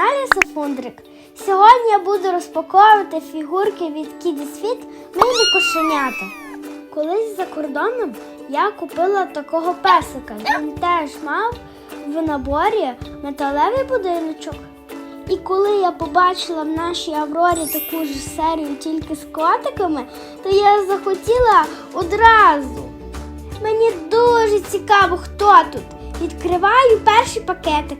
каналі Сафундрик. Сьогодні я буду розпаковувати фігурки від Кіді Світ милі кошенята. Колись за кордоном я купила такого песика. Він теж мав в наборі металевий будиночок. І коли я побачила в нашій Аврорі таку ж серію тільки з котиками, то я захотіла одразу. Мені дуже цікаво, хто тут. Відкриваю перший пакетик.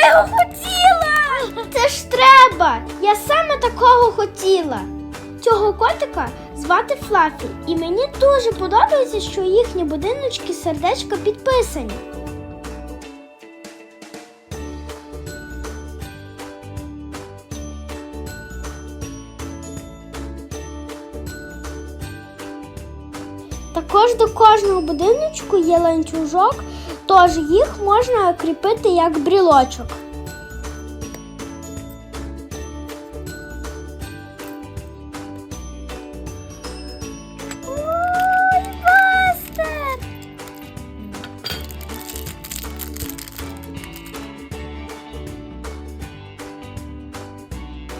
Я його хотіла! Це ж треба! Я саме такого хотіла. Цього котика звати Флафі, і мені дуже подобається, що їхні будиночки сердечка підписані. Також до кожного будиночку є ланцюжок, тож їх можна кріпити як брілочок.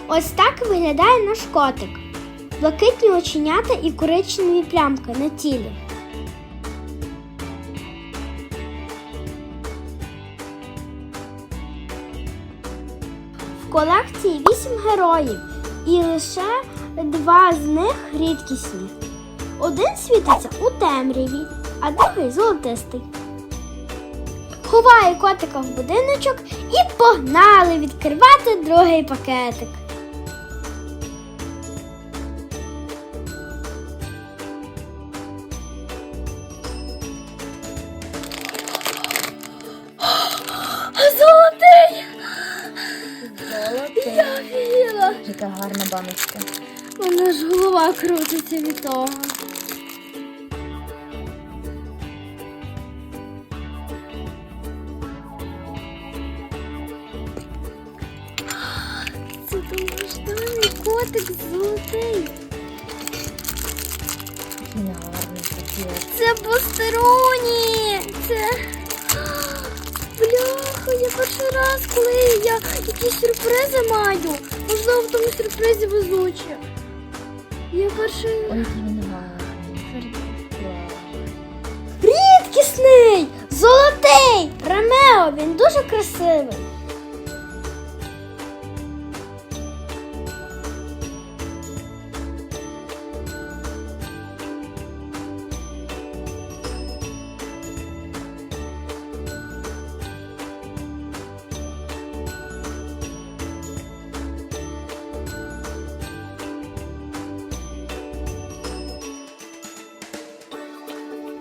Ось так виглядає наш котик. Блакитні оченята і коричневі плямки на тілі. Колекції вісім героїв, і лише два з них рідкісні. Один світиться у темряві, а другий золотистий. Ховаю котика в будиночок і погнали відкривати другий пакетик. Яка гарна баночка. У мене ж голова крутиться від того. Це довгожданий котик золотий. Гарний. Це постероні. Це. Я перший раз, коли я якісь сюрпризи маю. Можливо, в тому сюрпризі везучі. Я перший. Ой. Рідкісний! Золотий! Ромео, він дуже красивий.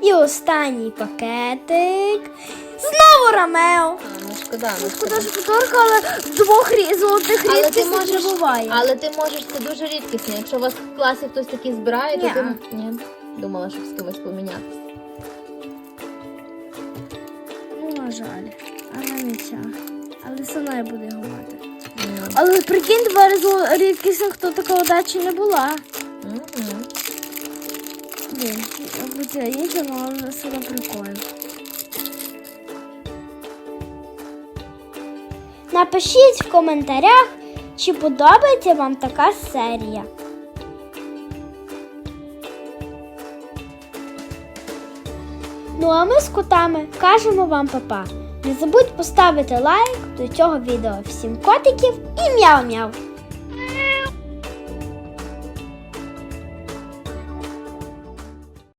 І останній пакетик. Знову Ромео. А, ну шкода, ну Шкода, що фоторка, але двох рі- золотих Але ти рідкісних можеш, буває. але ти можеш, це дуже рідкісно. Якщо у вас в класі хтось такий збирає, то ти ні. Думала, щоб з кимось помінятися. Ну, на жаль, але не ця. Але одно я буду його мати. Але прикинь, два рідкісних, то такого дачі не була. Мгм. Блін, це інше, але все одно прикольно. Напишіть в коментарях, чи подобається вам така серія. Ну а ми з котами кажемо вам папа. Не забудь поставити лайк до цього відео. Всім котиків і мяу-мяу!